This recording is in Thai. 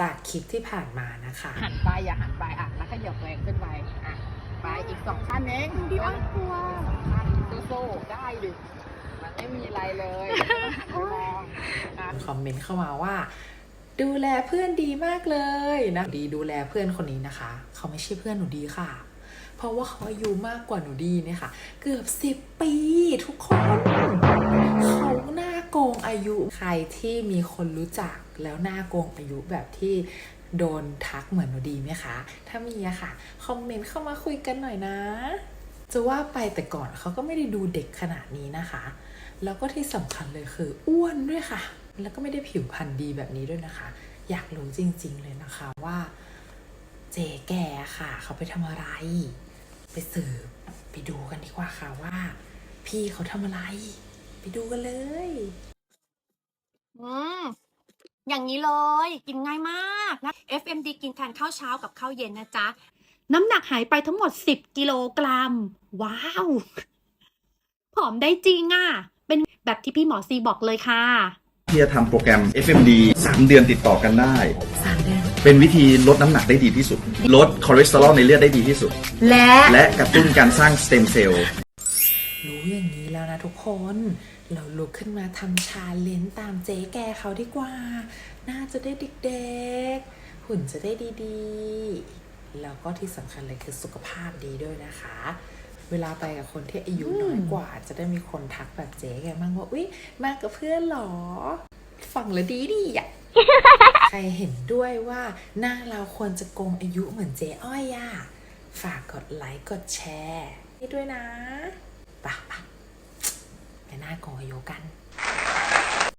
จากคลิปที่ผ่านมานะคะ หันไปอย่าหันไปอะแล้วขยับแรงขึ้นไปอะไปอีกสองขั้นเองดิอ้อยกลัวขั้นสู้ๆได้ดิมันไม่มีอะไรเลยหันไปมองนะคอมเมนต์เข้ามาว่า ดูแลเพื่อนดีมากเลยนะดีดูแลเพื่อนคนนี้นะคะ เขาไม่ใช่เพื่อนหนูดีค่ะ เพราะว่าเขาอายุมากกว่าหนูดีเนี่ยค่ะ เกือบสิบปีทุกคน อายุใครที่มีคนรู้จักแล้วหน้าโกงอายุแบบที่โดนทักเหมือนหนูดีไหมคะ ถ้ามีอะค่ะ คอมเมนต์เข้ามาคุยกันหน่อยนะ จะว่าไปแต่ก่อนเขาก็ไม่ได้ดูเด็กขนาดนี้นะคะ แล้วก็ที่สำคัญเลยคืออ้วนด้วยค่ะ แล้วก็ไม่ได้ผิวพรรณดีแบบนี้ด้วยนะคะ อยากรู้จริง ๆ เลยนะคะว่า เจ๊แก่ค่ะ เขาไปทำอะไร ไปสืบไปดูกันดีกว่าค่ะว่า พี่เขาทำอะไร ไปดูกันเลย อืมอย่างนี้เลยกินง่ายมากนะ FMD กินแทนข้าวเช้ากับข้าวเย็นนะจ๊ะ น้ำหนักหายไปทั้งหมด 10 กิโลกรัม ว้าว ผอมได้จริงอะ เป็นแบบที่พี่หมอซีบอกเลยค่ะ ที่จะทำโปรแกรม FMD 3 เดือนติดต่อกันได้ สามเดือน เป็นวิธีลดน้ำหนักได้ดีที่สุด ลดคอเลสเตอรอลในเลือดได้ดีที่สุด และ และกระตุ้นการสร้างสเต็มเซลล์ ทุกคน เราลุกขึ้นมาทำชาเลนจ์ตามเจ๊แกเขาดีกว่า น่าจะได้เด็กๆ หุ่นจะได้ดีๆ แล้วก็ที่สำคัญเลยคือสุขภาพดีด้วยนะคะ เวลาไปกับคนที่อายุน้อยกว่า จะได้มีคนทักแบบเจ๊แกบ้างว่าอุ๊ย มากับเพื่อนเหรอ ฟังแล้วดีดีๆอะใครเห็นด้วยว่าหน้าเราควรจะโกงอายุเหมือนเจ๊อ้อยอะฝากกดไลค์กดแชร์ให้ด้วยนะปะปะไปหน้า โกงโยกัน